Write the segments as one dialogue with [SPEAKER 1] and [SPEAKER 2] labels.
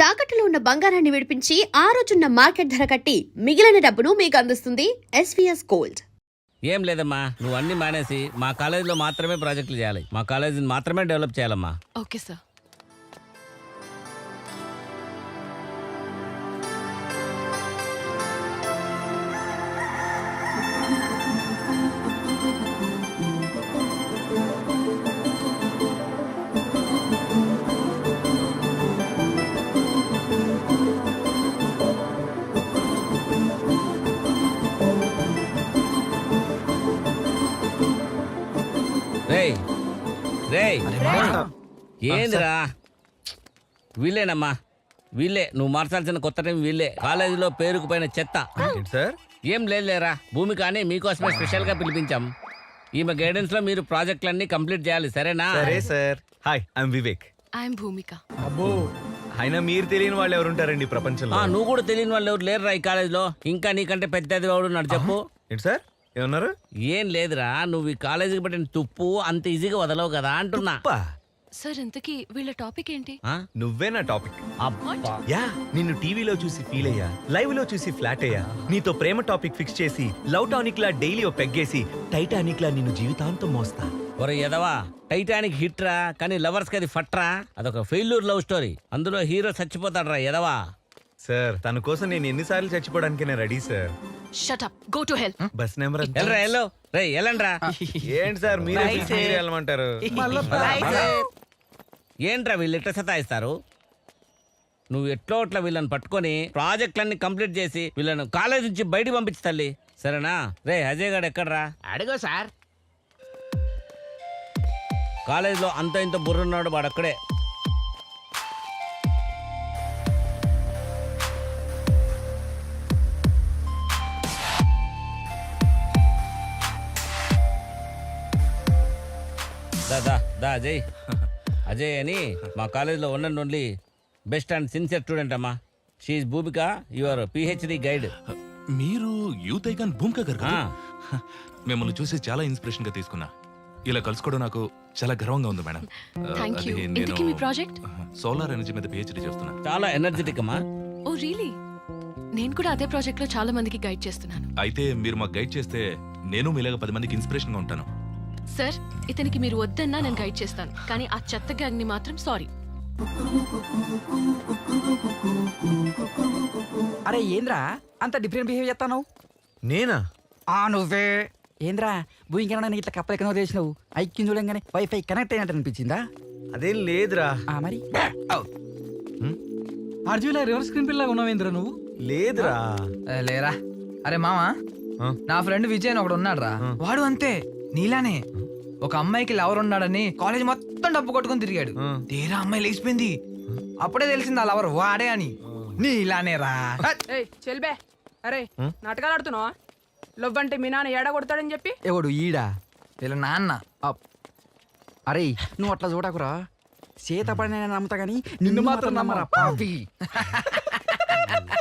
[SPEAKER 1] తాకట్టులో ఉన్న బంగారాన్ని విడిపించి ఆ రోజున్న మార్కెట్ ధర కట్టి మిగిలిన డబ్బును మీకు అందిస్తుంది ఎస్వీఎస్ గోల్డ్
[SPEAKER 2] ఏం లేదమ్మా నువ్వు అన్ని మానేసి మా కాలేజీలో మాత్రమే ప్రాజెక్టులు చేయాలి. మా కాలేజీని మాత్రమే డెవలప్ చేయాలమ్మా.
[SPEAKER 3] Okay sir.
[SPEAKER 2] ఏందిరా? వీళ్ళేనమ్మా. వీళ్ళే నువ్వు మార్చాల్సిన కొత్త టైం వీళ్ళే. కాలేజీలో పేరుకు పైన చెత్త
[SPEAKER 4] సార్?
[SPEAKER 2] ఏం లేదులేరా భూమి కానీ మీకోసమే స్పెషల్గా పిలిపించాం. ఈమె గైడెన్స్లో మీరు ప్రాజెక్టులన్నీ కంప్లీట్ చేయాలి సరేనా?
[SPEAKER 4] సరే sir. Hi I'm Vivek
[SPEAKER 3] I'm Bhumika
[SPEAKER 4] అబ్బో అయినా మీరు తెలియని వాళ్ళు ఎవరు ఉంటారండి ప్రపంచంలో?
[SPEAKER 2] ఆ, నువ్వు కూడా తెలియని వాళ్ళు ఎవరు లేరురా ఈ కాలేజీలో? ఇంకా నీకంటే పెద్దది వాడు నడు చెప్పు.
[SPEAKER 4] ఏంటి సార్? ఏమన్నారు?
[SPEAKER 2] ఏం లేదురా. నువ్వు ఈ కాలేజీకి పెట్టిన తుప్పు అంత ఈజీగా వదలవు కదా అంటున్నా.
[SPEAKER 3] సార్ ఇంతకీ వీళ్ళ టాపిక్ ఏంటి?
[SPEAKER 2] ఆ?
[SPEAKER 4] నువ్వే నా టాపిక్.
[SPEAKER 2] అబ్బా.
[SPEAKER 4] యా నిన్ను టీవీలో చూసి ఫీల్ అయ్యా లైవ్లో చూసి ఫ్లాట్ అయ్యా. నీతో ప్రేమ టాపిక్ ఫిక్స్ చేసి లవ్ టానిక్ లా డైలీ ఓ పెగ్గేసి టైటానిక్ లా నిన్ను జీవితాంతం మోస్తా.
[SPEAKER 2] ఒరే ఎదవా టైటానిక్ హిట్ రా కానీ లవర్స్కి అది ఫట్రా అదొక ఫెయిల్యూర్ లవ్ స్టోరీ అందులో హీరో చచ్చిపోతాడు రా ఎదవా
[SPEAKER 4] సార్ తన కోసం నేను ఎన్నిసార్లు చచ్చిపోవడానికి నేను ready sir.
[SPEAKER 3] Shut up go to hell
[SPEAKER 4] bus number ఎంత?
[SPEAKER 2] ఎల్రా ఎల్లో. రే ఎల్లండ్రా.
[SPEAKER 4] ఏంటి సార్ మీరే పిలిచి మీరే వెళ్ళమంటారు
[SPEAKER 2] ఏంట్రా వీళ్ళు ఎట్లా సతాయిస్తారు? నువ్వు ఎట్లో అట్లా వీళ్ళని పట్టుకొని ప్రాజెక్టులన్నీ కంప్లీట్ చేసి వీళ్ళను కాలేజ్ నుంచి బయటికి పంపించు తల్లి. సరేనా? రే అజయ్ గారు ఎక్కడ్రా?
[SPEAKER 5] అడుగు సార్.
[SPEAKER 2] కాలేజీలో అంత ఇంత బుర్రున్నాడు వాడు అక్కడే దా దా దా అజయ్. అజయ్ అని మా కాలేజీలో one and only best and sincere student అమ్మా. She Bhumika your PhD guide
[SPEAKER 6] మీరు యూత్ ఐకాన్ భూమిక గారు కదా? మిమ్మల్ని చూసి చాలా ఇన్స్పిరేషన్గా తీసుకున్నా. ఇలా కలుసుకోవడం నాకు చాలా గర్వంగా ఉంది మేడం.
[SPEAKER 3] థ్యాంక్ యూ ఇంతకీ మీ ప్రాజెక్ట్
[SPEAKER 6] సోలార్ ఎనర్జీ మీద పిహెచ్డి చేస్తున్నా.
[SPEAKER 2] చాలా ఎనర్జెటిక్ అమ్మా.
[SPEAKER 3] ఓ రియలీ నేను కూడా అదే ప్రాజెక్ట్లో చాలా మందికి గైడ్ చేస్తున్నాను.
[SPEAKER 6] అయితే మీరు మాకు గైడ్ చేస్తే నేను మీలాగా పది మందికి ఇన్స్పిరేషన్గా ఉంటాను.
[SPEAKER 3] సార్ ఇతనికి మీరు వద్దన్నా నేను గైడ్ చేస్తాను. కానీ ఆ చెత్త గ్యాంగ్ని మాత్రం సారీ
[SPEAKER 5] అరే ఏంద్రా? అంత డిఫరెంట్ బిహేవ్ చేస్తావు
[SPEAKER 4] నేనా?
[SPEAKER 5] ఆ నువ్వే. ఏంద్రా భూమికన్నా ఇట్లా కప్పలు ఎక్కడో చేసినావు. ఐక్యం చూడంగానే వైఫై కనెక్ట్ అయినట్టు అనిపించిందా?
[SPEAKER 4] అదేం లేదురా.
[SPEAKER 5] ఆ మరి?
[SPEAKER 7] ఆర్జీలో రివర్స్ స్క్రీన్ పిల్లగా ఉన్నావేంద్ర నువ్వు?
[SPEAKER 4] లేదురా.
[SPEAKER 7] ఏ, లేరా. అరే మామా
[SPEAKER 4] ఆ?
[SPEAKER 7] నా ఫ్రెండ్ విజయ్ అని ఒకడు ఉన్నాడు రా. వాడు అంతే. నీలానే ఒక అమ్మాయికి లవర్ ఉన్నాడని కాలేజ్ మొత్తం డబ్బు కొట్టుకొని తిరిగాడు. తీరా అమ్మాయి లేచిపోయింది. అప్పుడే తెలిసింది ఆ లవర్ వాడే అని. నీలానే రా.
[SPEAKER 8] ఏయ్ చెల్బే. అరే నాటకాలు ఆడుతున్నావా లవ్ అంటే మీ నాన్న ఏడ కొడతాడని చెప్పి?
[SPEAKER 5] ఎవడు? ఈడా? వీళ్ళ నాన్న. అప్. అరే నువ్వు అట్లా చూడకురా. సీత పడిన నమ్ముతా గానీ నిన్ను మాత్రం నమ్మరా. పాపి.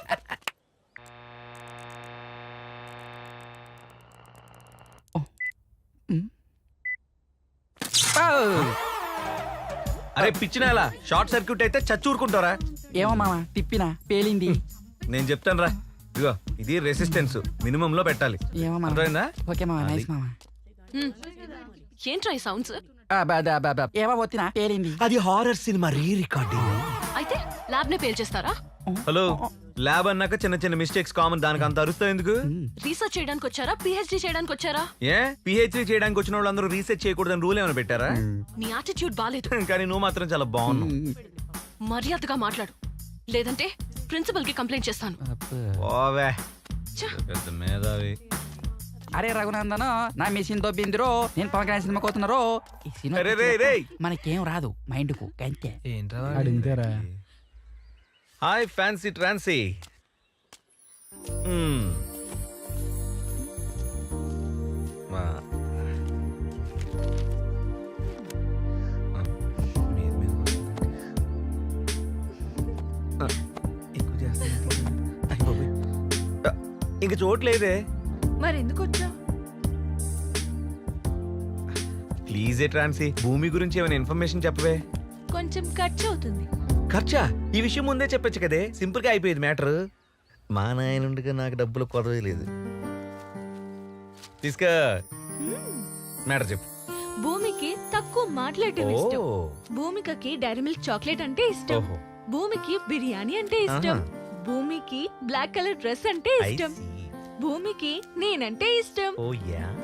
[SPEAKER 4] అరే పిచ్చినేలా షార్ట్ సర్క్యూట్ అయితే చచ్చూరుకుంటారా
[SPEAKER 5] ఏమో మామ తిప్పినా పేలింది.
[SPEAKER 4] నేను చెప్తాను రా ఇదిగో ఇది రెసిస్టెన్స్ మినిమం లో పెట్టాలి.
[SPEAKER 5] ఏమో మామ.
[SPEAKER 4] అర్థమైందా?
[SPEAKER 5] ఓకే మామ నైస్ మామ.
[SPEAKER 3] ఏంట్రా ఈ సౌండ్స్
[SPEAKER 5] ఆ, బా, బా, బా, బా. ఏమో పేలింది.
[SPEAKER 4] అది హారర్ సినిమా రీ రికార్డింగ్
[SPEAKER 3] అయితే ల్యాబ్ నే పేల్చేస్తారా?
[SPEAKER 4] హలో ల్యాబ్ అన్నాక చిన్న చిన్న మిస్టేక్స్ కామన్ దానికి అంత అరుస్తావు ఎందుకు?
[SPEAKER 3] రీసెర్చ్ చేయడానికి వచ్చారా? పిహెచ్డి చేయడానికి వచ్చారా?
[SPEAKER 4] ఏ? పిహెచ్డి చేయడానికి వచ్చిన వాళ్ళందరూ రీసెర్చ్ చేయకూడదని రూల్ ఏమైనా పెట్టారా?
[SPEAKER 3] నీ యాటిట్యూడ్ బాలేదు.
[SPEAKER 4] కానీ నువ్వు మాత్రం చాలా బాగున్నావు.
[SPEAKER 3] మర్యాదగా మాట్లాడు. లేదంటే ప్రిన్సిపల్కి కంప్లైంట్ చేస్తాను
[SPEAKER 4] ఓవే.
[SPEAKER 3] ఛ.
[SPEAKER 4] పెద్ద మేధావి.
[SPEAKER 5] అరే రఘునందన నా మెషిన్ దొబ్బిందిరో నేను పవన్ కళ్యాణ్ కోతున్నారో ఈ సినిమా
[SPEAKER 4] అరే రే రే
[SPEAKER 5] మనకేం రాదు మైండ్కు
[SPEAKER 7] ఏంట్రా
[SPEAKER 4] హాయ్ ఫ్యాన్సీ ట్రాన్సీ. ఇంక చోట్లేదే
[SPEAKER 8] మరి ఎందుకు వచ్చా
[SPEAKER 4] ప్లీజ్ ట్రాన్సీ భూమి గురించి ఏమైనా ఇన్ఫర్మేషన్ చెప్పవే.
[SPEAKER 8] కొంచెం ఖర్చు అవుతుంది
[SPEAKER 4] ఖర్చా? ఈ విషయం ముందే చెప్పొచ్చు కదే. సింపుల్గా అయిపోయేది మ్యాటర్. మా నాయనుండగా నాకు డబ్బులు కొరవే లేదు. తీసుకో. మ్యాటర్ చెప్పు.
[SPEAKER 9] భూమికి తక్కువ మాట్లాడటం ఇష్టం.
[SPEAKER 4] ఓ,
[SPEAKER 9] భూమికకి డైరీ మిల్క్ చాక్లెట్ అంటే ఇష్టం.
[SPEAKER 4] ఓహో.
[SPEAKER 9] భూమికి బిర్యానీ అంటే ఇష్టం. భూమికి బ్లాక్ కలర్ డ్రెస్ అంటే
[SPEAKER 4] I
[SPEAKER 9] ఇష్టం.
[SPEAKER 4] see.
[SPEAKER 9] భూమికి నేనంటే ఇష్టం.
[SPEAKER 4] ఓ యా.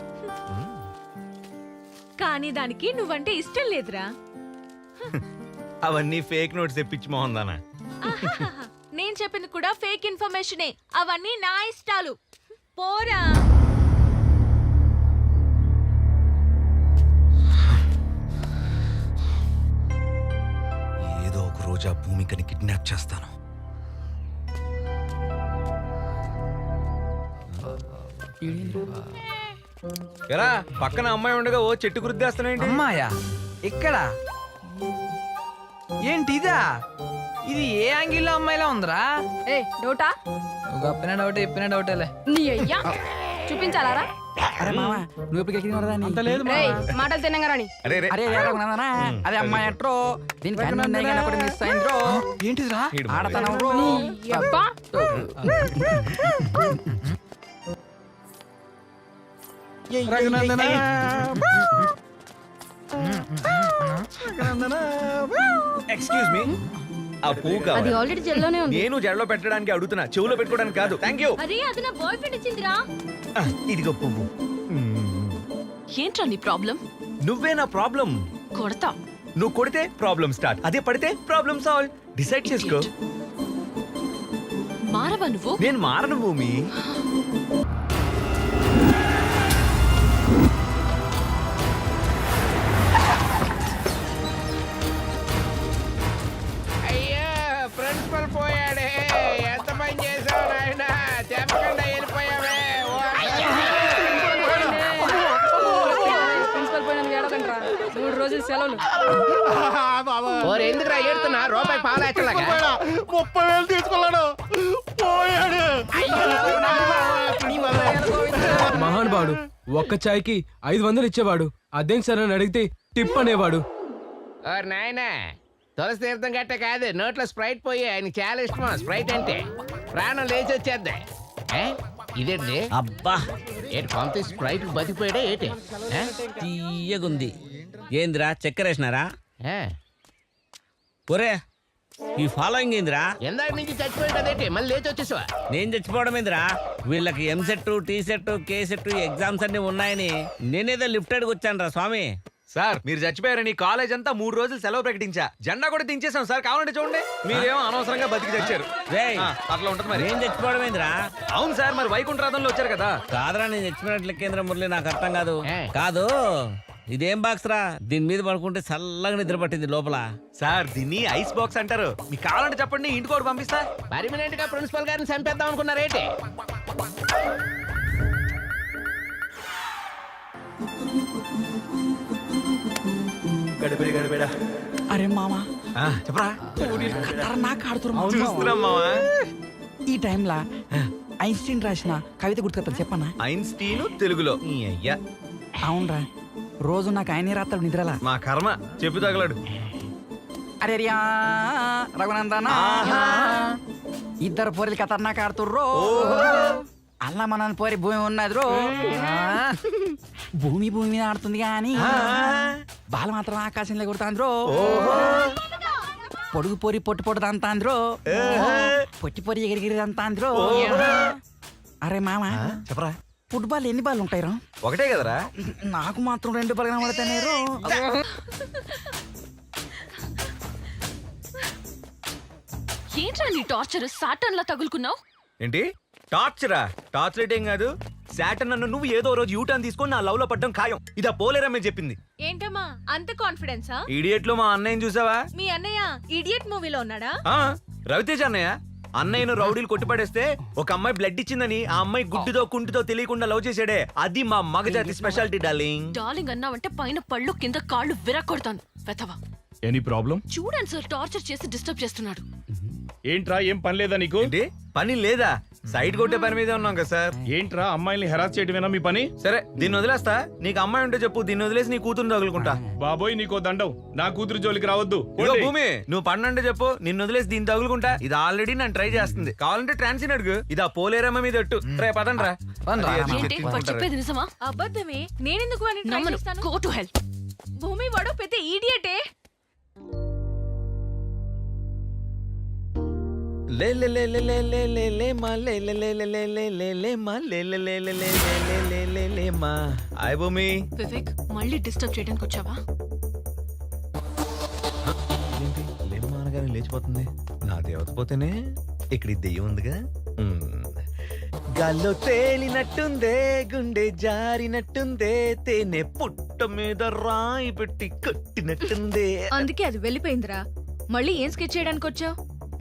[SPEAKER 9] కానీ దానికి నువ్వంటే ఇష్టం లేదురా.
[SPEAKER 4] అవన్నీ ఫేక్ నోట్స్ తెప్పించి మోహందానా
[SPEAKER 9] ఆహాహాహా. నేను చెప్పింది కూడా ఫేక్ ఇన్ఫర్మేషనే. అవన్నీ నా ఇష్టాలు. పోరా.
[SPEAKER 4] ఏదో ఒక రోజు ఆ భూమికని కిడ్నాప్ చేస్తాను. ఎరా పక్కన అమ్మాయి ఉండగా ఓ చెట్టు గుర్తిస్తున్నాయండి
[SPEAKER 7] అమ్మాయా? ఇక్కడ ఏంటి ఇదా ఇది ఏ యాంగిల్లో అమ్మాయిలా ఉందిరా?
[SPEAKER 8] ఏ డౌటా?
[SPEAKER 7] నువ్వు చెప్పిన డౌట్ చెప్పిన డౌటేలే.
[SPEAKER 8] నీ అయ్యా! చూపించాలారా?
[SPEAKER 5] అరే మామ నువ్వు ఎప్పుడు అంత లేదు
[SPEAKER 8] రేయ్ మాటలు తినంగారని
[SPEAKER 4] అరే రే
[SPEAKER 5] అరే అమ్మాయి అట్రో దీనికి అన్ని ఉన్నాయి కానీ ఒకటి మిస్ అయింద్రో.
[SPEAKER 7] ఏంటిదిరా?
[SPEAKER 4] ఈడు మరి.
[SPEAKER 5] ఆడతనం రో
[SPEAKER 8] అబ్బా!
[SPEAKER 4] ఎక్స్క్యూజ్ మీ ఆ పువ్వు కావాలి.
[SPEAKER 9] ఆల్రెడీ జెల్లోనే
[SPEAKER 4] నేను జడలో పెట్టడానికి అడుగుతున్నా చెవులో పెట్టుకోవడానికి కాదు. థ్యాంక్ యూ
[SPEAKER 9] అరే అది నా బాయ్ ఫ్రెండ్ ఇచ్చిందిరా
[SPEAKER 4] ఇదిగో పువ్వు.
[SPEAKER 3] ఏంట్రా నీ ప్రాబ్లం
[SPEAKER 4] నువ్వే నా ప్రాబ్లం
[SPEAKER 3] కొడతా.
[SPEAKER 4] నువ్వు కొడితే ప్రాబ్లం స్టార్ట్ అదే పడితే ప్రాబ్లం సాల్వ్ డిసైడ్ చేసుకో.
[SPEAKER 3] మారవా నువ్వు?
[SPEAKER 4] నేను మారను భూమి.
[SPEAKER 2] రూపాయి పాలేచ్చలాగా
[SPEAKER 10] ముప్పై వేలు తీసుకున్నాడు. పోయాడు.
[SPEAKER 11] మహానుభావుడు ఒక్క చాయ్కి ఐదు వందలు ఇచ్చేవాడు. అదేం సార్ అని అడిగితే టిప్ అనేవాడు.
[SPEAKER 2] నాయనా తులసి తీర్థం గట్ట కాదు నోట్లో స్ప్రైట్ పోయి ఆయన చాలా ఇష్టం. స్ప్రైట్ అంటే ప్రాణం లేచి వచ్చేద్ది ఏ? ఇదేంటి అబ్బా. ఏంటి పంపి స్ప్రైట్ బతికిపోయాడా ఏంటి? తీయగుంది. ఏందిరా చక్కెర వేసినారా?
[SPEAKER 10] ఏ?
[SPEAKER 2] ఒరే ఈ ఫాలోయింగ్ ఏందిరా?
[SPEAKER 10] ఇందాక నుంచి చచ్చిపోయాడు అదేంటి మళ్ళీ లేచి వచ్చేసావా?
[SPEAKER 2] నేను చచ్చిపోవడం ఏందిరా? వీళ్ళకి M set T set K set exams అన్ని ఉన్నాయని నేనేదో లిఫ్టెడ్కి వచ్చాను రా స్వామి.
[SPEAKER 4] సార్ మీరు చచ్చిపోయారని కాలేజ్ అంతా మూడు రోజులు సెలవు ప్రకటించా. జెండా కూడా దించేసాం సార్ కావాలంటే చూడండి. మీరేమో అనవసరంగా బతికి చచ్చారు.
[SPEAKER 2] రేయ్
[SPEAKER 4] అట్లా ఉంటుంది మరి.
[SPEAKER 2] నేను చచ్చిపోవడం ఏందిరా?
[SPEAKER 4] అవును సార్ మరి వైకుంఠరాధంలో వచ్చారు కదా.
[SPEAKER 2] కాదురా నేను చచ్చిపోయినట్లు కేంద్ర మురళి నాకు అర్థం కాదు.
[SPEAKER 10] ఏ?
[SPEAKER 2] కాదు. ఇదేం బాక్స్ రా? దీని మీద పడుకుంటే చల్లగా నిద్ర పట్టింది లోపల.
[SPEAKER 4] సార్ దీన్ని ఐస్ బాక్స్ అంటారు. మీకు కావాలంటే చెప్పండి ఇంటికి కూడా పంపిస్తా.
[SPEAKER 10] పర్మనెంట్గా ప్రిన్సిపల్ గారిని చంపేద్దాం అనుకున్నారేంటి
[SPEAKER 4] గడిబిడి గడిబిడా
[SPEAKER 5] అరే మామ
[SPEAKER 4] చెప్పరా?
[SPEAKER 5] ఖతర్నాక్ ఈ టైంలా ఐన్స్టీన్ రాసిన కవిత గుర్తుకొస్తుంది చెప్పనా?
[SPEAKER 4] ఐన్స్టీన్ తెలుగులో. అయ్యా.
[SPEAKER 5] అవునరా. రోజు నాకు ఆయనే రాస్తాడు నిద్రలా?
[SPEAKER 4] మా కర్మ. చెప్పు తగలడు.
[SPEAKER 5] అరే రఘునందన? ఇద్దరు పోరీలు ఖతర్నాక్ ఆడుతుర్రో. అల్లా మన పోరి భూమి ఉన్నది రో భూమి భూమి మీద ఆడుతుంది కానీ బాల మాత్రం ఆకాశంలో కొడుతాంద్రో పొడుగు పొరి పొట్టు పొట్టు దంతాంద్రో పొట్టి పొరి ఎగిరిగిరి దంతాంద్రో అరే మామ
[SPEAKER 4] చెప్పరా.
[SPEAKER 5] ఫుట్బాల్ ఎన్ని బాల్ ఉంటాయి రా
[SPEAKER 4] ఒకటే కదరా.
[SPEAKER 5] నాకు మాత్రం రెండు బాల్ కనబడతానే రో
[SPEAKER 3] ఏంట్రా నీ టార్చర్? సాటన్ లా తగులుకున్నావు?
[SPEAKER 4] ఏంటి? టార్చరా? టార్చ్ రేట్ ఏం కాదు? శాటన్ నన్ను నువ్వు ఏదో రోజు యూటర్న్ తీసుకొని నా లవ్లో పడ్డం ఖాయం. ఇదా పోలేరమ్మే చెప్పింది.
[SPEAKER 9] ఏంటమ్మా? అంత కాన్ఫిడెన్సా
[SPEAKER 4] ఇడియట్లో మా అన్నయ్యని చూసావా?
[SPEAKER 9] మీ అన్నయ్య ఇడియట్ మూవీలో ఉన్నాడా?
[SPEAKER 4] ఆ రవితేజ అన్నయ్య. అన్నయ్యను రౌడీలు కొట్టిపడేస్తే ఒక అమ్మాయి బ్లడ్ ఇచ్చిందని ఆ అమ్మాయి గుడ్డితో కుంటితో తెలియకుండా లవ్ చేసాడే. అది మా మగజాతి స్పెషాలిటీ డార్లింగ్
[SPEAKER 3] డార్లింగ్ అన్నావంటే పైన పళ్ళు కింద కాళ్ళు విరక్కొడతాను వెతవా.
[SPEAKER 11] ఎనీ ప్రాబ్లం
[SPEAKER 3] చూడండి సార్ టార్చర్ చేసి డిస్టర్బ్ చేస్తున్నాడు.
[SPEAKER 11] ఏంట్రా ఏం పని లేదా నీకు?
[SPEAKER 4] ఏంటి? పని లేదా? సైడ్ కొట్టే పని మీదే ఉన్నాం కదా సార్.
[SPEAKER 10] ఏంట్రా అమ్మాయిల్ని హెరాస్ చేయడమేనా మీ పని?
[SPEAKER 4] సరే దీన్ని వదిలేస్తా. నీకు అమ్మాయి ఉంటే చెప్పు దీన్ని వదిలేసి నీ కూతురు తగులుకుంటా.
[SPEAKER 10] బాబోయ్ నీకో దండం. నా కూతురు జోలికి రావద్దు.
[SPEAKER 4] ఇదిగో భూమి నువ్వు పన్నంటే చెప్పు నిన్ను వదిలేసి దీన్ని తగులుకుంటా. ఇది ఆల్రెడీ నన్ను ట్రై చేస్తుంది. కావాలంటే ట్రాన్సిన్ అడుగు. ఇది ఆ పోలేరమ్మ మీద ఎట్టు రే పదండి రా.
[SPEAKER 5] పదండి రా.
[SPEAKER 4] అది
[SPEAKER 3] ఏంటి? వాడు చెప్పేది నిజమా?
[SPEAKER 9] అబద్ధమే. నేనెందుకు వాడిని try
[SPEAKER 3] నమ్మను.
[SPEAKER 9] చేస్తాను?
[SPEAKER 3] గో టు హెల్ప్
[SPEAKER 9] భూమి వాడు పెద్ద ఈడియటే
[SPEAKER 4] హాయ్ భూమి
[SPEAKER 3] వివేక్ మళ్ళీ డిస్టర్బ్ చేయడానికి వచ్చావా
[SPEAKER 4] ఏంటి లేమ్మా అనగానే లేచిపోతుంది నా దేవత పోతేనే ఇక్కడ దెయ్యం ఉందిగా. గాల్లో తేలినట్టుందే గుండె జారినట్టుందే తేనె పుట్ట మీద రాయి పెట్టి కట్టినట్టుందే
[SPEAKER 9] అందుకే అది వెళ్ళిపోయిందిరా మళ్ళీ ఏం స్కెచ్ చేయడానికి వచ్చావు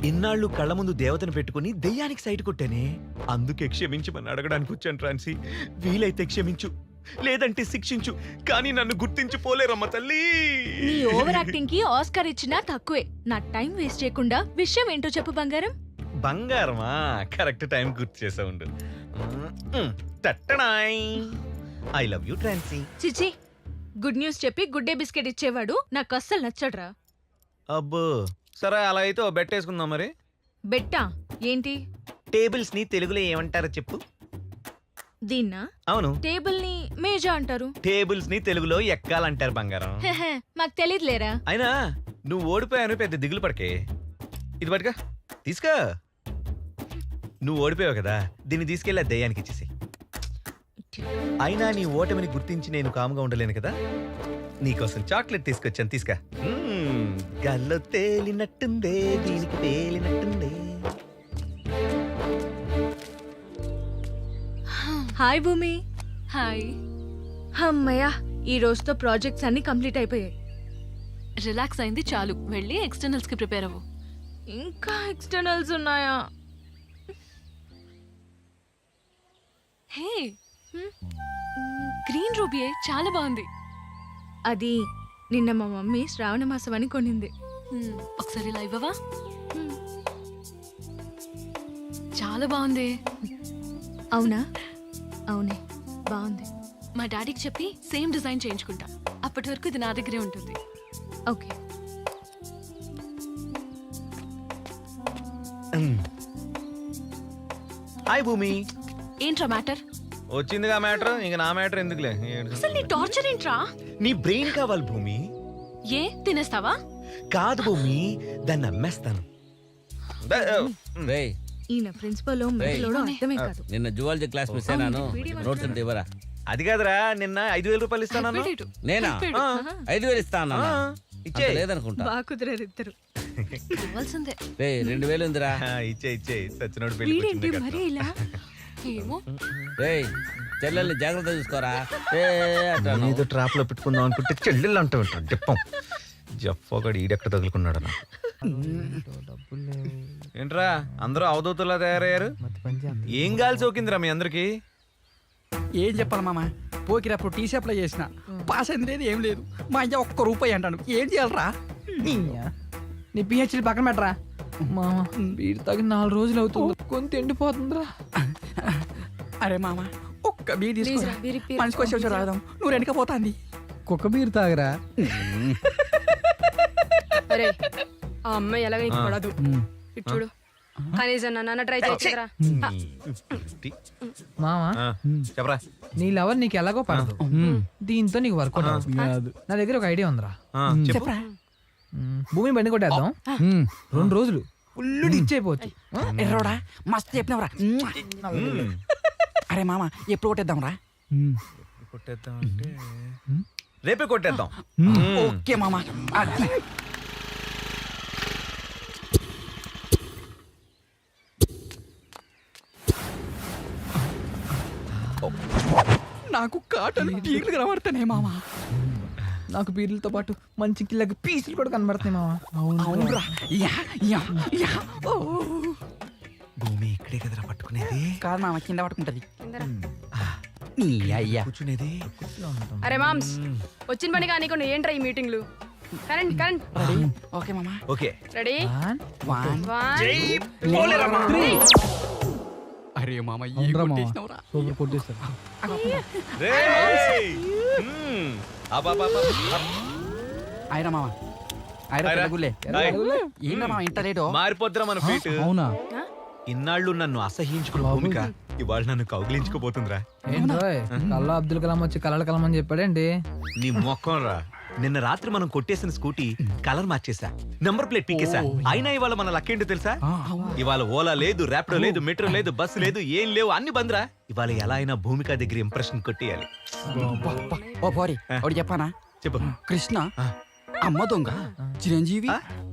[SPEAKER 4] ఇన్నాళ్ళు కళ్ళ ముందు దేవతను పెట్టుకుని దెయ్యానికి సైట్ కొట్టానే. అందుకే క్షమించమని అడగడానికి వచ్చాను ట్రాన్సీ. వీలైతే క్షమించు. లేదంటే శిక్షించు. కానీ నన్ను గుర్తించి పోలేరమ్మ తల్లి.
[SPEAKER 9] నీ ఓవర్ యాక్టింగ్కి ఆస్కార్ ఇచ్చినా తక్కువే. నా టైం వేస్ట్ చేయకుండా విషయం ఏంటో చెప్పు బంగారం.
[SPEAKER 4] బంగారమా? కరెక్ట్ టైం గుర్తు చేసా ఉండు. తట్టడాయ్. ఐ లవ్ యూ ట్రాన్సీ.
[SPEAKER 9] చిచి గుడ్ న్యూస్ చెప్పి గుడ్ డే బిస్కెట్ ఇచ్చేవాడు. నాకు అస్సలు నచ్చడ్రా.
[SPEAKER 4] అబ్బో. సరే అలా అయితే ఓ బెట్ వేసుకుందాం మరి.
[SPEAKER 9] బెట్టా? ఏంటి?
[SPEAKER 4] టేబుల్స్ని తెలుగులో ఏమంటారో చెప్పు.
[SPEAKER 9] దీన్నా?
[SPEAKER 4] అవును.
[SPEAKER 9] టేబుల్ని మేజా అంటారు?
[SPEAKER 4] టేబుల్స్ని తెలుగులో ఎక్కాలంటారు బంగారం.
[SPEAKER 9] హెహె, మాకు తెలియదులేరా
[SPEAKER 4] అయినా నువ్వు ఓడిపోయాను పెద్ద దిగులు పడకే. ఇది పట్టుగా తీసుకో. నువ్వు ఓడిపోయావు కదా దీన్ని తీసుకెళ్ళి ఆ దయ్యానికి ఇచ్చేసి అయినా నీ ఓటమిని గుర్తించి నేను కాముగా ఉండలేను కదా? నీకోసం చాక్లెట్ తీసుకొచ్చాను తీసుకా. మ్మ్, గాల్లో తేలినట్టుందే దీనికి తేలినట్టుందే.
[SPEAKER 9] హాయ్ భూమి.
[SPEAKER 3] హాయ్.
[SPEAKER 9] అమ్మయ్యా ఈ రోజుతో ప్రాజెక్ట్స్ అన్ని కంప్లీట్ అయిపోయాయి.
[SPEAKER 3] రిలాక్స్ అయింది చాలు. వెళ్ళి ఎక్స్టర్నల్స్కి ప్రిపేర్ అవ్వు.
[SPEAKER 9] ఇంకా ఎక్స్టర్నల్స్ ఉన్నాయా?
[SPEAKER 3] హే. గ్రీన్ రూబియే చాలా బాగుంది.
[SPEAKER 9] అది నిన్న మా మమ్మీ శ్రావణ మాసం అని కొనింది
[SPEAKER 3] ఒకసారి లైవ్ అవ్వా చాలా బాగుంది.
[SPEAKER 9] అవునా? అవునే బాగుంది.
[SPEAKER 3] మా డాడీకి చెప్పి సేమ్ డిజైన్ చేయించుకుంటా. అప్పటి వరకు ఇది నా దగ్గరే ఉంటుంది.
[SPEAKER 9] ఓకే.
[SPEAKER 4] హాయ్ భూమి.
[SPEAKER 3] ఏంట్రా మ్యాటర్?
[SPEAKER 4] వచ్చిందిగా మ్యాటర్ ఇంక నా మ్యాటర్ ఎందుకులే?
[SPEAKER 3] అసలు నీ టార్చర్ ఏంట్రా?
[SPEAKER 4] నీ బ్రెయిన్ కావాలి భూమి.
[SPEAKER 3] ఏ తినేస్తావా?
[SPEAKER 4] కాదు భూమి దాన్ని అమ్మేస్తాను దా-
[SPEAKER 12] రేయ్.
[SPEAKER 9] ఈయన ప్రిన్సిపల్ అర్థమే కాదు.
[SPEAKER 12] నిన్న జువాలజీ క్లాస్ మిస్ అయినాను. నోట్స్ ఉంటే ఇవ్వరా?
[SPEAKER 4] అది కాదురా నిన్న ఐదు వేల రూపాయలు ఇస్తాను.
[SPEAKER 12] నేనా? ఐదు వేలు ఇస్తా అన్నా
[SPEAKER 4] ఆ, ఇచ్చే.
[SPEAKER 12] లేదనుకుంటా.
[SPEAKER 9] బాగా ఇద్దరు.
[SPEAKER 3] కావాల్సిందే.
[SPEAKER 12] రే రెండు వేలు ఉందిరా.
[SPEAKER 4] ఇచ్చే ఇచ్చే. సచ్చినోడు
[SPEAKER 9] పెళ్ళి ఇలా?
[SPEAKER 3] ఏమో?
[SPEAKER 12] రే చెల్లెల్ని జాగ్రత్త చూసుకోరా. ఏ అంటాను.
[SPEAKER 4] ఏదో ట్రాప్లో పెట్టుకుందాం అనుకుంటే చెల్లెళ్ళు అంటూ ఉంటాడు. చెప్పం జప్పగాడు ఈడెక్కడ తగులుకున్నాడు అన్న. ఏంట్రా అందరూ అవధూతులా తయారయ్యారు? ఏం గాలి సోకిందిరా మీ అందరికి?
[SPEAKER 5] ఏం చెప్పాలి మామ? పోకినప్పుడు టీ అప్లై చేసిన. పాస్ అయింది లేదు ఏం లేదు. మా అయ్య ఒక్క రూపాయి అంటాను ఏం చేయాలరా?
[SPEAKER 7] నీ పిహెచ్డి పక్కన పెట్టరా? మామ వీడి తగిన నాలుగు రోజులు అవుతుంది. కొంత ఎండిపోతుందిరా
[SPEAKER 5] అరే మామ ఒక్క బీర్ తీసుకో
[SPEAKER 9] రా, ఇప్పి.
[SPEAKER 5] మనిషికి వచ్చి వచ్చి రాదాం నువ్వు వెనక పోతాంది.
[SPEAKER 7] కుక్క బీరు తాగరా?
[SPEAKER 8] అరే ఆ అమ్మాయి ఎలాగ నీకు పడదు. ఇటు చూడు. కనీసం నన్ను ట్రై చేయరా
[SPEAKER 7] మామ.
[SPEAKER 4] ఆ, చెప్పరా?
[SPEAKER 7] నీ లవర్ నీకు ఎలాగో పడదు. దీంతో నీకు వర్క్ కాదు. నా దగ్గర ఒక ఐడియా ఉందిరా.
[SPEAKER 4] ఆ, చెప్పు.
[SPEAKER 7] భూమి బండి కొట్టేద్దాం. రెండు రోజులు. ఫుల్ డిచ్
[SPEAKER 5] ఎర్రోడా మస్తు చెప్పినవరా. అరే మామ ఎప్పుడు కొట్టేద్దాంరా?
[SPEAKER 4] కొట్టేద్దాం అంటే రేపే కొట్టేద్దాం.
[SPEAKER 5] ఓకే మామ. అది. నాకు కాటలు పీర్లు కనబడతానే మామ.
[SPEAKER 7] నాకు బీర్లతో పాటు మంచి కిల్లకి పీసులు కూడా కనబడుతున్నాయి మామ
[SPEAKER 5] అవునురా. Yeah yeah yeah. ఓ.
[SPEAKER 4] భూమి ఇక్కడే కదరా పట్టుకునేది?
[SPEAKER 5] కాదు మామ కింద పట్టుకుంటది. నీ అయ్యా.
[SPEAKER 4] కూర్చునేది?
[SPEAKER 8] అరే మామ్స్ వచ్చిన పని కానీ కొన్ని ఏంట్రా ఈ మీటింగ్లు? Current current.
[SPEAKER 5] ఓకే మామ.
[SPEAKER 4] Okay.
[SPEAKER 8] Ready?
[SPEAKER 7] One,
[SPEAKER 5] one.
[SPEAKER 8] One.
[SPEAKER 5] అరే మామ
[SPEAKER 7] మామ.
[SPEAKER 5] కొట్టేసినావురా?
[SPEAKER 7] సూపర్ కొట్టేస్తారు
[SPEAKER 4] రేయ్!
[SPEAKER 5] ఆయరా మామ. ఆయరా
[SPEAKER 4] ఆయరా.
[SPEAKER 5] పెద్దగుల్లే
[SPEAKER 4] ఆయ్.
[SPEAKER 5] ఏంటా మామ ఇంత రేటు
[SPEAKER 4] మారిపోద్దిరా మన ఫీట్.
[SPEAKER 7] అవునా?
[SPEAKER 4] ఇన్నాళ్ళు నన్ను అసహించుకున్న భూమిక ఇవాళ నన్ను కౌగిలించుకోబోతుందిరా.
[SPEAKER 7] కల్లా అబ్దుల్ కలాం వచ్చి కలల కలాం అని చెప్పాడేంటి?
[SPEAKER 4] నీ మొక్కం రా నిన్న రాత్రి మనం కొట్టేసిన స్కూటీ కలర్ మార్చేసా నెంబర్ ప్లేట్ పీకేసా అయినా ఇవాళ మన లక్కేంటో తెలుసా? ఇవాళ ఓలా లేదు ర్యాపిడో లేదు మెట్రో లేదు బస్సు లేదు ఏం లేవు అన్ని బంద్రా. ఇవాళ ఎలా అయినా భూమిక దగ్గర ఇంప్రెషన్ కొట్టేయాలి.
[SPEAKER 5] ఓ పోరి. ఒకటి చెప్పానా?
[SPEAKER 4] చెప్పు.
[SPEAKER 5] కృష్ణ. అమ్మ దొంగ చిరంజీవి?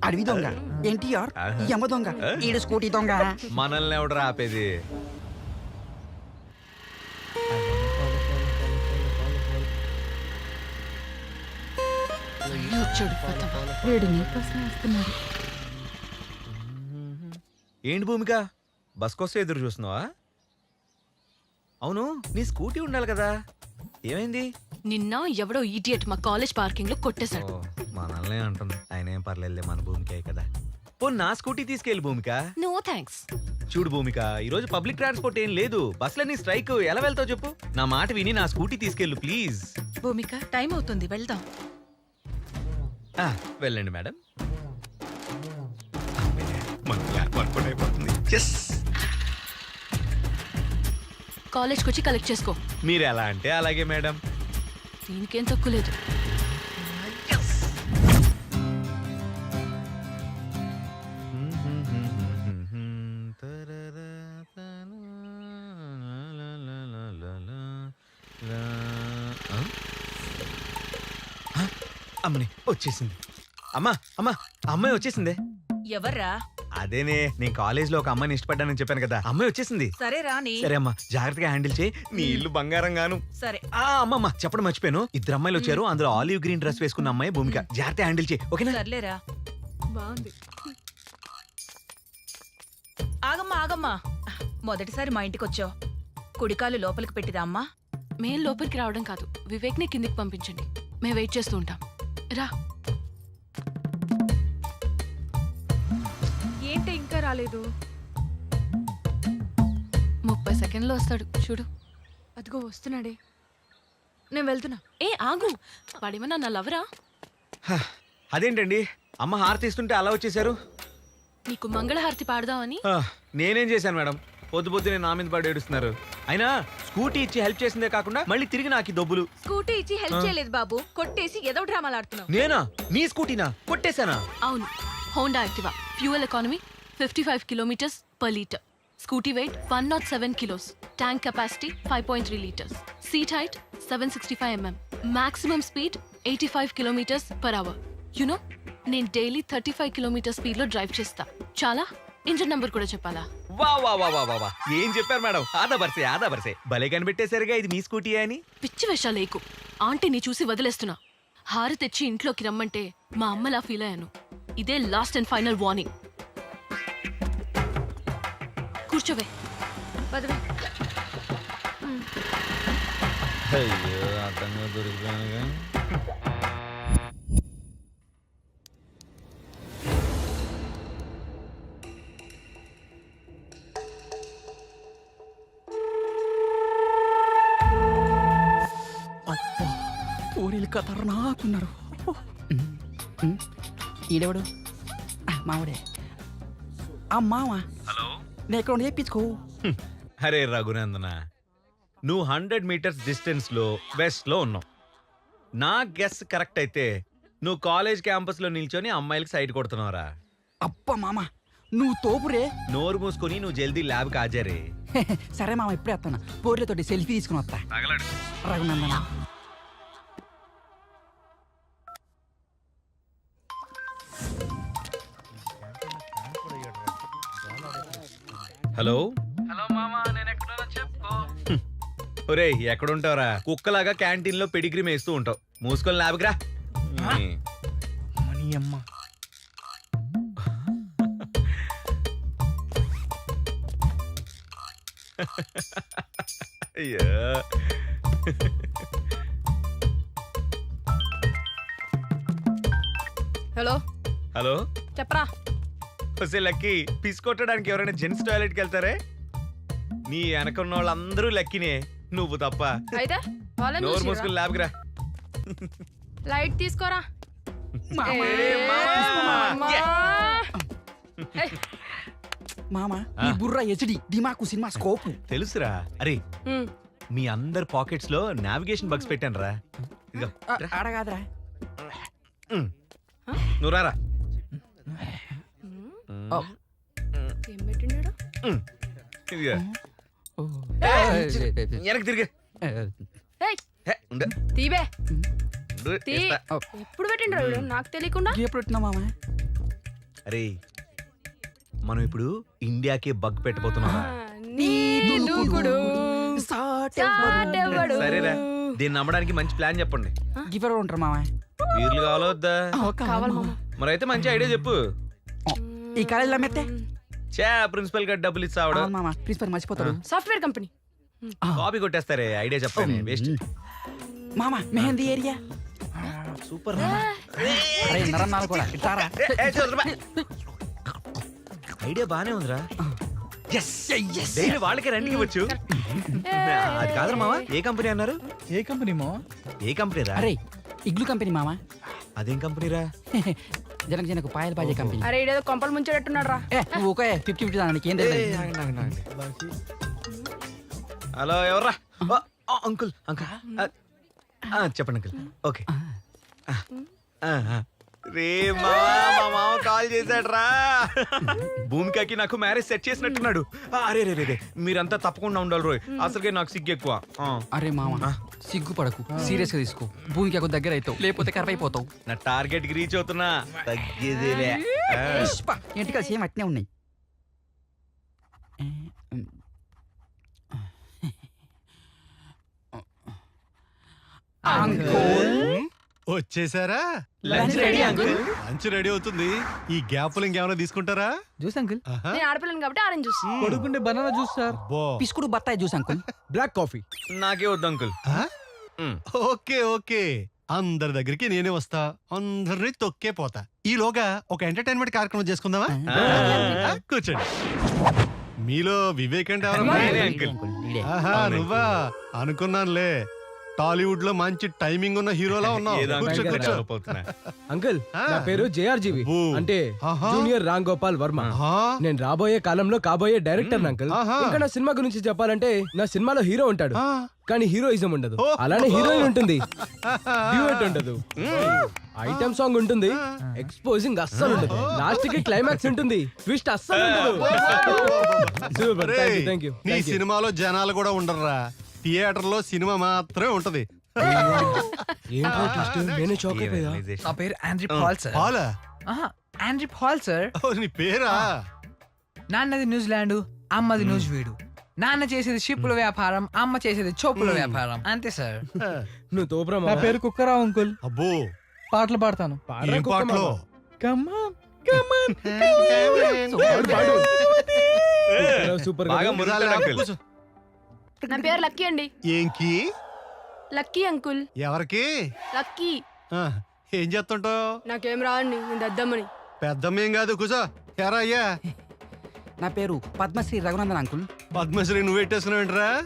[SPEAKER 5] అడవి దొంగ ఎన్టీఆర్ అమ్మ దొంగ? ఈడు స్కూటీ దొంగ.
[SPEAKER 4] మనల్ని ఎవడరా ఆపేది. ఏంటి భూమిక? బస్ కోసం ఎదురు చూస్తున్నావా? అవును నీ స్కూటీ ఉండాలి కదా. ఏమైంది?
[SPEAKER 3] నిన్న ఎవడో ఈడియట్ మా కాలేజ్ పార్కింగ్లో కొట్టేశాడు.
[SPEAKER 4] మనల్నే అంటుంది. ఆయన ఏం పర్లేదులే మన భూమికే కదా. ఓ నా స్కూటీ తీసుకెళ్ళి భూమిక.
[SPEAKER 3] నో థ్యాంక్స్
[SPEAKER 4] చూడు భూమిక ఈ రోజు పబ్లిక్ ట్రాన్స్పోర్ట్ ఏం లేదు. బస్సులన్నీ స్ట్రైక్ ఎలా వెళ్తావు చెప్పు. నా మాట విని నా స్కూటీ తీసుకెళ్ళు ప్లీజ్
[SPEAKER 3] భూమిక టైం అవుతుంది వెళ్దాం.
[SPEAKER 4] ఆ, వెళ్ళండి మేడం మన అయిపోతుంది ఎస్
[SPEAKER 3] కాలేజ్కి వచ్చి కలెక్ట్ చేసుకో.
[SPEAKER 4] మీరు ఎలా అంటే అలాగే మేడం.
[SPEAKER 3] దీనికేం తక్కువ లేదు.
[SPEAKER 4] అమ్మని వచ్చేసింది. అమ్మా అమ్మా అమ్మాయి వచ్చేసిందే.
[SPEAKER 9] ఎవర్రా?
[SPEAKER 4] అదేనే నేను కాలేజ్లో ఒక అమ్మాయిని ఇష్టపడ్డానని చెప్పాను కదా. అమ్మాయి వచ్చేసింది.
[SPEAKER 9] సరే రాని
[SPEAKER 4] సరే అమ్మా జాగ్రత్తగా హ్యాండిల్ చేయి. నీ ఇల్లు బంగారం గాను
[SPEAKER 9] సరే.
[SPEAKER 4] ఆ అమ్మమ్మ చెప్పడం మర్చిపోయాను. ఇద్దరు అమ్మాయిలు వచ్చారు అందులో ఆలివ్ గ్రీన్ డ్రెస్ వేసుకున్న అమ్మాయి భూమిక. జాగ్రత్తగా హ్యాండిల్ చేయి ఓకేనా?
[SPEAKER 9] సర్లేరా.
[SPEAKER 3] బాగుంది.
[SPEAKER 9] ఆగమ్మా ఆగమ్మా. మొదటిసారి మా ఇంటికి వచ్చావు. కుడికాలు లోపలికి పెట్టిరా అమ్మా?
[SPEAKER 3] మేం లోపలికి రావడం కాదు. వివేక్ని కిందికి పంపించండి. మేము వెయిట్ చేస్తూ ఉంటాం. రా.
[SPEAKER 9] రాలేదు.
[SPEAKER 3] ముప్పై సెకండ్లో వస్తాడు. చూడు.
[SPEAKER 9] అదిగో వస్తున్నాడే. నేను వెళ్తున్నా.
[SPEAKER 3] ఏ ఆగు. వాడేమన్నా నా లవరా
[SPEAKER 4] అదేంటండి? అమ్మ హారతి ఇస్తుంటే అలా వచ్చేసారు
[SPEAKER 3] నీకు మంగళహారతి పాడదామని?
[SPEAKER 4] ఆ, నేనేం చేశాను మేడం? పొద్దు పొద్దునే నా మీద పడి ఏడుస్తున్నారు. అయినా స్కూటీ ఇచ్చి హెల్ప్ చేసిందే కాకుండా మళ్ళీ తిరిగి నాకు ఈ దొబ్బులు
[SPEAKER 9] స్కూటీ ఇచ్చి హెల్ప్ చేయలేదు బాబు. కొట్టేసి ఏదో డ్రామాలు ఆడుతున్నావు.
[SPEAKER 4] నేనా? నీ స్కూటీనా? కొట్టేశానా?
[SPEAKER 3] అవును. Honda Activa? Fuel economy? Fifty five kilometres per litre scooty weight one naught seven kilos tank capacity five point three litres seat height seven sixty five mm maximum speed eighty five kilometres per hour you know నేను daily thirty five kilometre స్పీడ్లో drive చేస్తా. చాలా? Engine number కూడా చెప్పాలా?
[SPEAKER 4] వా వా వా వా వా ఏం చెప్పారు మేడం? ఆదా బర్సే ఆదా బర్సే భలే ఇది మీ స్కూటీ అని.
[SPEAKER 3] పిచ్చి వేషాలేకు ఆంటీని చూసి వదిలేస్తున్నా. హారు తెచ్చి ఇంట్లోకి రమ్మంటే మా అమ్మలా ఫీల్ అయ్యాను. ఇదే లాస్ట్ అండ్ ఫైనల్ వార్నింగ్ కూర్చోవే.
[SPEAKER 9] పదవే.
[SPEAKER 12] అయ్యో అర్థంగా
[SPEAKER 5] ఊరిలు ఖతర్నాకున్నారు ఈడెవడు? ఆ, మావాడే. ఆ మావా? నేను
[SPEAKER 4] హ్మ్. అరే రఘునందన నువ్వు హండ్రెడ్ మీటర్స్ డిస్టెన్స్లో వెస్ట్లో ఉన్నావు. నా గెస్ కరెక్ట్ అయితే నువ్వు కాలేజ్ క్యాంపస్లో నిల్చొని అమ్మాయిలకి సైడ్ కొడుతున్నావురా.
[SPEAKER 5] అబ్బా మామ నువ్వు తోపురే.
[SPEAKER 4] నోరు మూసుకొని నువ్వు జల్దీ ల్యాబ్ కాజారే
[SPEAKER 5] సరే మామ ఇప్పుడే వస్తాను. పోర్లతోటి సెల్ఫీ తీసుకుని వస్తా. రఘునందన.
[SPEAKER 4] హలో?
[SPEAKER 5] హలో మామ నేను ఎక్కడ చెప్పుకో
[SPEAKER 4] ఒరే ఎక్కడుంటావురా? కుక్కలాగా క్యాంటీన్లో పెడిగ్రీ మేస్తూ ఉంటావు. మూసుకొని ల్యాబ్కి రా హ్మ్.
[SPEAKER 5] మనీ అమ్మ
[SPEAKER 4] అయ్యో.
[SPEAKER 8] హలో.
[SPEAKER 4] హలో?
[SPEAKER 8] చెప్పరా.
[SPEAKER 4] వస్తే లక్కీ పిస్ కొట్టడానికి ఎవరైనా జెంట్స్ టాయిలెట్కి వెళ్తారే? నీ వెనకున్న వాళ్ళందరూ లెక్కినే నువ్వు తప్ప.
[SPEAKER 8] అయితే వాళ్ళని
[SPEAKER 4] నోరు
[SPEAKER 8] చూసిర్రా?
[SPEAKER 4] మూసుకుని ల్యాబ్కి రా
[SPEAKER 8] లైట్ తీసుకోరా.
[SPEAKER 4] ఏ, మామా.
[SPEAKER 8] అమ్మా. ఏయ్,
[SPEAKER 5] మామ. ఈ బుర్ర హెచ్డి డిమాకు సినిమా స్కోప్.
[SPEAKER 4] తెలుసురా. అరే
[SPEAKER 8] ఉమ్.
[SPEAKER 4] మీ అందరి పాకెట్స్లో నావిగేషన్ బగ్స్ పెట్టాను రా. ఇదిగో. నువ్వు రారా.
[SPEAKER 8] ఏం పెట్టిండు
[SPEAKER 4] ఉమ్. ఇదిగో. వెనక్కి తిరిగి. ఉండు.
[SPEAKER 8] తీబే తీ. ఎప్పుడు పెట్టిండ్రు వీడు? నాకు తెలియకుండా?
[SPEAKER 5] ఎప్పుడు పెట్టినా మామ
[SPEAKER 4] అరే మనం ఇప్పుడు ఇండియాకే బగ్ పెట్టబోతున్నాం
[SPEAKER 8] ఆ, నీ దూకుడు సాటెవ్వడు.
[SPEAKER 4] సరేరా దీన్ని నమ్మడానికి మంచి ప్లాన్ చెప్పండి.
[SPEAKER 5] గిఫర్ ఉంటారు మామ
[SPEAKER 4] వీర్లు కావాలో వద్దా?
[SPEAKER 8] కావాలి మామ.
[SPEAKER 4] మరి అయితే మంచి ఐడియా చెప్పు.
[SPEAKER 5] ఈ కాలేజీలో మెత్తే.
[SPEAKER 4] చా ప్రిన్సిపల్ గారు డబ్బులు ఇస్తావడం
[SPEAKER 5] అవును మామ ప్రిన్సిపల్ మర్చిపోతాడు.
[SPEAKER 8] Software company.
[SPEAKER 4] కాపీ కొట్టేస్తారే ఐడియా చెప్పండి వేస్ట్.
[SPEAKER 5] మామ మెహందీ ఏరియా.
[SPEAKER 4] సూపర్
[SPEAKER 5] అరే నరన్నాలు కూడా ఇట్టారా?
[SPEAKER 4] ఐడియా బానే ఉందిరా. డైలీ వాళ్ళకి రెంట్కి ఇవ్వచ్చు. అది కాదురా మావా ఏ కంపెనీ అన్నారు?
[SPEAKER 7] ఏ కంపెనీ మో
[SPEAKER 4] ఏ కంపెనీ రా
[SPEAKER 5] అరే ఇగ్లు కంపెనీ మామ.
[SPEAKER 4] అదేం కంపెనీ రా
[SPEAKER 5] జనక జనకు పాయలు బాజే కంపెనీ.
[SPEAKER 8] అరే ఇడేదో కొంపలు ముంచేటట్టున్నాడు రా
[SPEAKER 5] ఏ నువ్వు ఓకే ఫిఫ్టీ ఫిఫ్టీ దానికి ఏం తెలియదు
[SPEAKER 4] హలో ఎవర్రా? Uncle uncle. చెప్పండి అంకుల్. ఓకే. రే మావా మా మామ కాల్ చేశాడు రా భూమికకి నాకు మ్యారేజ్ సెట్ చేసినట్టున్నాడు. అరే రే రే మీరంతా తప్పకుండా ఉండాలి రోయ్. అసలుకే నాకు సిగ్గు ఎక్కువ. ఆ.
[SPEAKER 5] అరే మామ సిగ్గు పడకు సీరియస్గా తీసుకో. భూమికి ఒక దగ్గర అవుతావు. లేకపోతే కరవ అయిపోతావు.
[SPEAKER 4] నా టార్గెట్కి రీచ్ అవుతున్నా. తగ్గేదేలే. ఆ.
[SPEAKER 5] సేమ్ అట్నే ఉన్నాయి.
[SPEAKER 13] వచ్చేసారా?
[SPEAKER 5] Lunch ready uncle
[SPEAKER 13] lunch ready అవుతుంది. ఈ గ్యాప్లు ఇంకేమైనా తీసుకుంటారా?
[SPEAKER 7] Juice uncle.
[SPEAKER 8] నేను ఆడపిల్లని కాబట్టి ఆరెంజ్ జ్యూస్
[SPEAKER 7] పడుకుంటే బనానా జ్యూస్ సార్
[SPEAKER 13] అబ్బో.
[SPEAKER 5] పిసుకుడు బత్తాయి జ్యూస్ అంకుల్
[SPEAKER 7] బ్లాక్ కాఫీ
[SPEAKER 4] నాకే వద్దు అంకుల్
[SPEAKER 13] ఆ?
[SPEAKER 4] మ్.
[SPEAKER 13] Okay okay. అందరి దగ్గరికి నేనే వస్తా. అందరినీ తొక్కే పోతా. ఈలోగా ఒక ఎంటర్టైన్మెంట్ కార్యక్రమం చేసుకుందామా? ఆ, కూర్చోండి. మీలో వివేక్ అంటే ఎవరమ్మా?
[SPEAKER 4] నేనే అంకుల్
[SPEAKER 13] ఆహా. నువ్వా? అనుకున్నానులే. టాలీవుడ్లో మంచి టైమింగ్ ఉన్న హీరోలా ఉన్నావు.
[SPEAKER 4] అంకుల్.
[SPEAKER 11] నా పేరు జేఆర్జీవి. అంటే. జూనియర్ రామ్ గోపాల్ వర్మ. నేను రాబోయే కాలంలో కాబోయే డైరెక్టర్ అంకుల్. ఇంకా నా సినిమా గురించి చెప్పాలంటే నా సినిమాలో హీరో ఉంటాడు. కానీ హీరోయిజం ఉండదు. అలానే హీరోయిన్ ఉంటుంది. డ్యూయట్ ఉండదు. ఐటమ్ సాంగ్ ఉంటుంది. ఎక్స్పోజింగ్ అస్సలు ఉండదు. లాస్ట్కి క్లైమాక్స్ ఉంటుంది. ట్విస్ట్ అస్సలు ఉండదు. సూపర్
[SPEAKER 13] రేయ్,
[SPEAKER 11] థ్యాంక్ యూ
[SPEAKER 13] నీ సినిమాలో జనాలు కూడా ఉండరురా. థియేటర్లో సినిమా మాత్రమే ఉంటది.
[SPEAKER 11] ఏంటో ట్విస్ట్? నేనే షాక్ అయిపోయా?
[SPEAKER 4] Realization.
[SPEAKER 7] నా పేరు ఆండ్రీ పాల్ సార్
[SPEAKER 13] పాలా
[SPEAKER 7] ఆండ్రీ పాల్ సార్
[SPEAKER 13] ఓ, నీ పేరా?
[SPEAKER 7] నాన్నది న్యూజిలాండ్ అమ్మది న్యూజివీడు. నాన్న చేసేది షిప్పుల వ్యాపారం అమ్మ చేసేది చోపుల వ్యాపారం. అంతే సార్
[SPEAKER 11] నువ్వు తోపురా
[SPEAKER 7] నా పేరు కుక్కరావు అంకుల్.
[SPEAKER 13] అబ్బో.
[SPEAKER 7] పాటలు పాడతాను.
[SPEAKER 13] ఏం పాటలో?
[SPEAKER 11] సూపర్
[SPEAKER 4] బాగా మురుకుతాడు అంకుల్.
[SPEAKER 8] నా పేరు లక్కీ అండి.
[SPEAKER 13] ఏంకి?
[SPEAKER 8] Lucky uncle.
[SPEAKER 13] ఎవరికి?
[SPEAKER 8] లక్కీ.
[SPEAKER 13] ఆ, ఏం చేస్తుంటావు?
[SPEAKER 8] నాకేం రావండి నేను దద్దమ్మని
[SPEAKER 13] పెద్దమ్మేం కాదు కూసో. ఎరా అయ్యా.
[SPEAKER 5] నా పేరు పద్మశ్రీ రఘునందన్ అంకుల్.
[SPEAKER 13] పద్మశ్రీ నువ్వు పెట్టేసుకున్నావేంట్రా?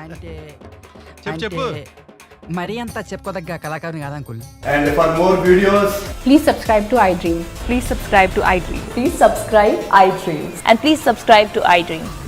[SPEAKER 5] అంటే
[SPEAKER 13] చెప్పు, చెప్పు.
[SPEAKER 5] అంటే మరీ అంత చెప్పుకోదగ్గ కళాకారుని కాదు uncle.
[SPEAKER 14] And for more videos,
[SPEAKER 9] Please subscribe to iDream. Please subscribe to iDream. Please subscribe iDream. And please subscribe to iDream.